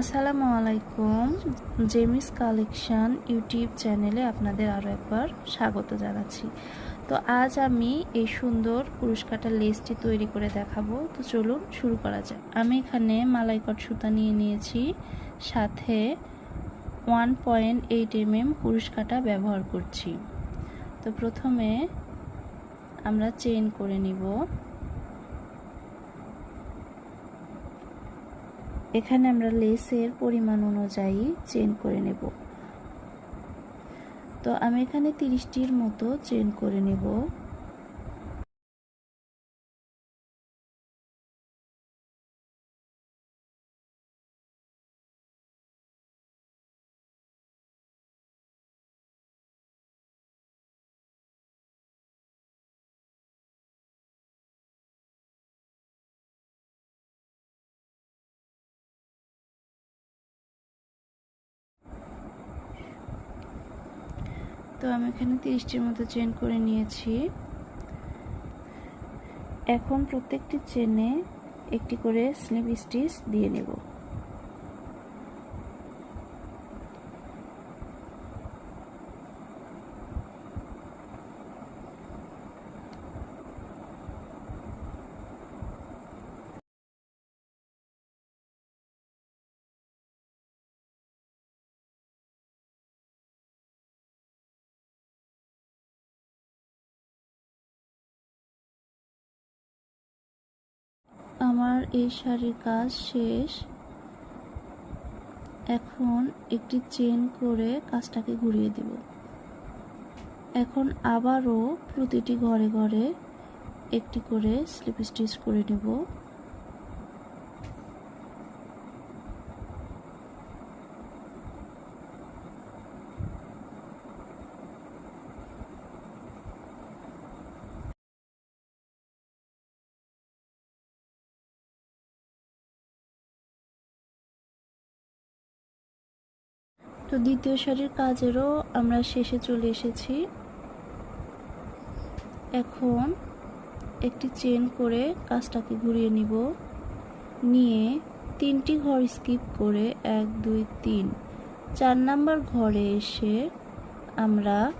আসসালামু আলাইকুম জেমিস collection YouTube চ্যানেলে আপনাদের আরও একবার স্বাগত জানাচ্ছি। তো আজ আমি এই সুন্দর পুরস্কারটা লেসটি তৈরি করে দেখাবো। তো চলুন শুরু করা যাক। আমি এখানে মালাইকট সুতা নিয়ে নিয়েছি, সাথে one point eight M M পুরস্কারটা ব্যবহার করছি। তো প্রথমে আমরা চেন করে নিব। এখানে আমরা লেসের পরিমাণ অনুযায়ী চেন করে নেব। তো আমি এখানে তিরিশটির মতো চেন করে নেব। তো আমি এখানে তিরিশটির মতো চেন করে নিয়েছি। এখন প্রত্যেকটি চেনে একটি করে স্লিপ স্টিচ দিয়ে নেব। আমার এই শাড়ির কাজ শেষ। এখন একটি চেন করে কাজটাকে ঘুরিয়ে দেব। এখন আবারও প্রতিটি ঘরে ঘরে একটি করে স্লিপ স্টিচ করে নেব। তো দ্বিতীয় শাড়ির কাজেরও আমরা শেষে চলে এসেছি। এখন একটি চেন করে কাজটাকে ঘুরিয়ে নিব। নিয়ে তিনটি ঘর স্কিপ করে এক, দুই, তিন। চার নাম্বার ঘরে এসে আমরা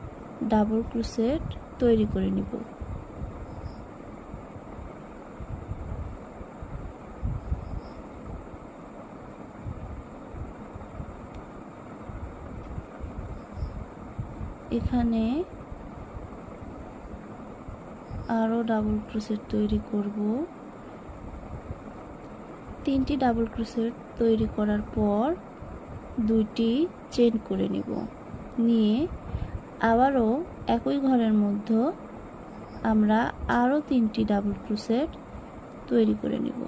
ডাবল ক্রুসেট তৈরি করে নিব। এখানে আরও ডাবল ক্রোসেট তৈরি করব। তিনটি ডাবল ক্রোসেট তৈরি করার পর দুইটি চেন করে নেব। নিয়ে আবারও একই ঘরের মধ্যে আমরা আরও তিনটি ডাবল ক্রোসেট তৈরি করে নেব।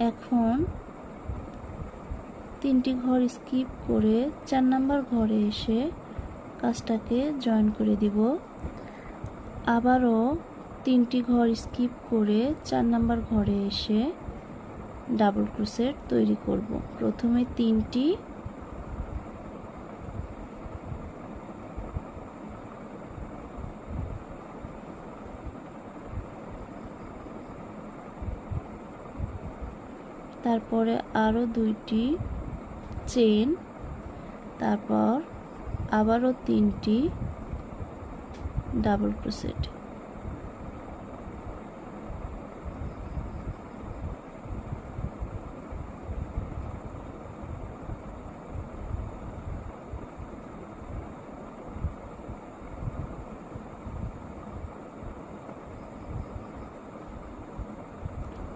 এখন তিনটি ঘর স্কিপ করে চার নাম্বার ঘরে এসে কাজটাকে জয়েন করে দিব। আবারও তিনটি ঘর স্কিপ করে চার নাম্বার ঘরে এসে ডাবল ক্রোসেট তৈরি করব। প্রথমে তিনটি তারপরে আরও দুইটি চেন তারপর আবারও তিনটি ডাবল ক্রোসেট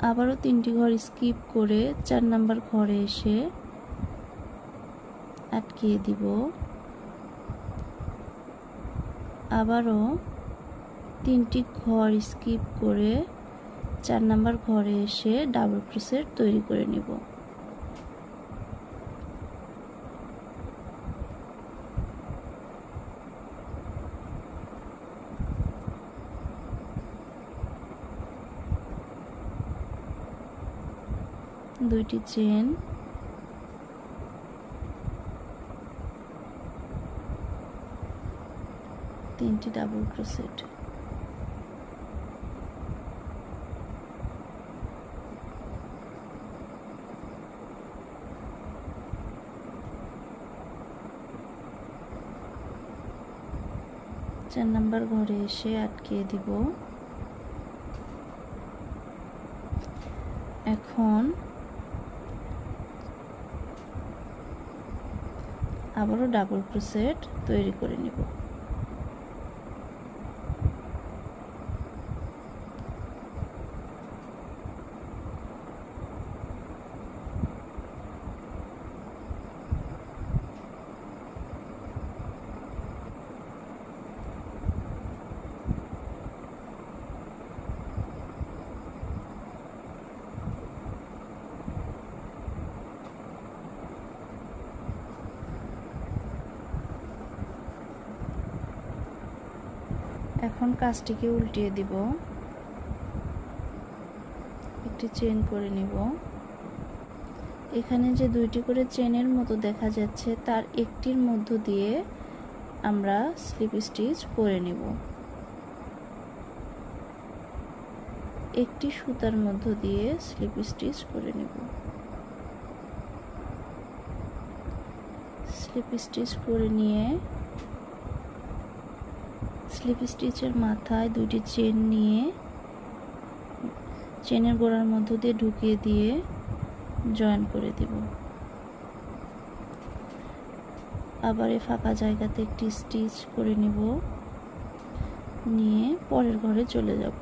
আবারও তিনটি ঘর স্কিপ করে চার নাম্বার ঘরে এসে আটকিয়ে দিব। আবারও তিনটি ঘর স্কিপ করে চার নাম্বার ঘরে এসে ডাবল ক্রোসেট তৈরি করে নিব। দুইটি চেন। তিনটি ডাবল ক্রোসেট চার নাম্বার ঘরে এসে আটকিয়ে দিব। এখন আবারও ডাবল ক্রোসেট তৈরি করে নিব। এখন কাজটিকে উল্টিয়ে দিব। একটি চেন করে নিব। এখানে যে দুইটি করে চেনের মতো দেখা যাচ্ছে, তার একটির মধ্য দিয়ে আমরা স্লিপ স্টিচ করে নিব। একটি সুতার মধ্য দিয়ে স্লিপ স্টিচ করে নেব। স্লিপ স্টিচ করে নিয়ে স্লিপ স্টিচের মাথায় দুটি চেন নিয়ে চেনের গোড়ার মধ্য দিয়ে ঢুকিয়ে দিয়ে জয়েন করে দেব। আবার এই ফাঁকা জায়গাতে একটি স্টিচ করে নিব। নিয়ে পরের ঘরে চলে যাব।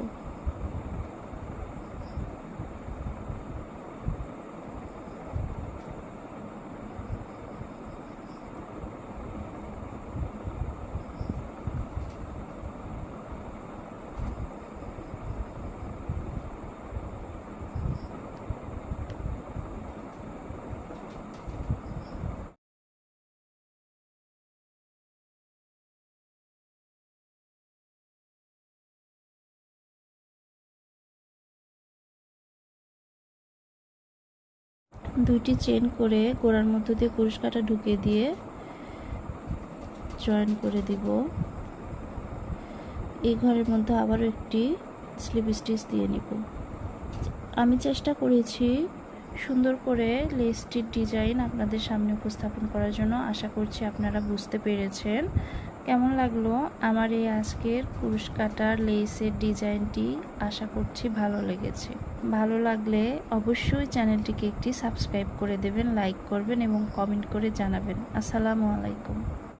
দুইটি চেন করে গোড়ার মধ্য দিয়ে কুরুশ কাটা ঢুকিয়ে দিয়ে জয়েন করে দিব। এই ঘরের মধ্যে আবারও একটি স্লিপ স্টিচ দিয়ে নিব। আমি চেষ্টা করেছি সুন্দর করে লেসটির ডিজাইন আপনাদের সামনে উপস্থাপন করার জন্য। আশা করছি আপনারা বুঝতে পেরেছেন। কেমন লাগল আমার এই আজকের কুরুশ কাটার লেসের ডিজাইনটি? আশা করছি ভালো লেগেছে। ভালো লাগলে অবশ্যই চ্যানেলটিকে একটি সাবস্ক্রাইব করে দেবেন, লাইক করবেন এবং কমেন্ট করে জানাবেন। আসসালামু আলাইকুম।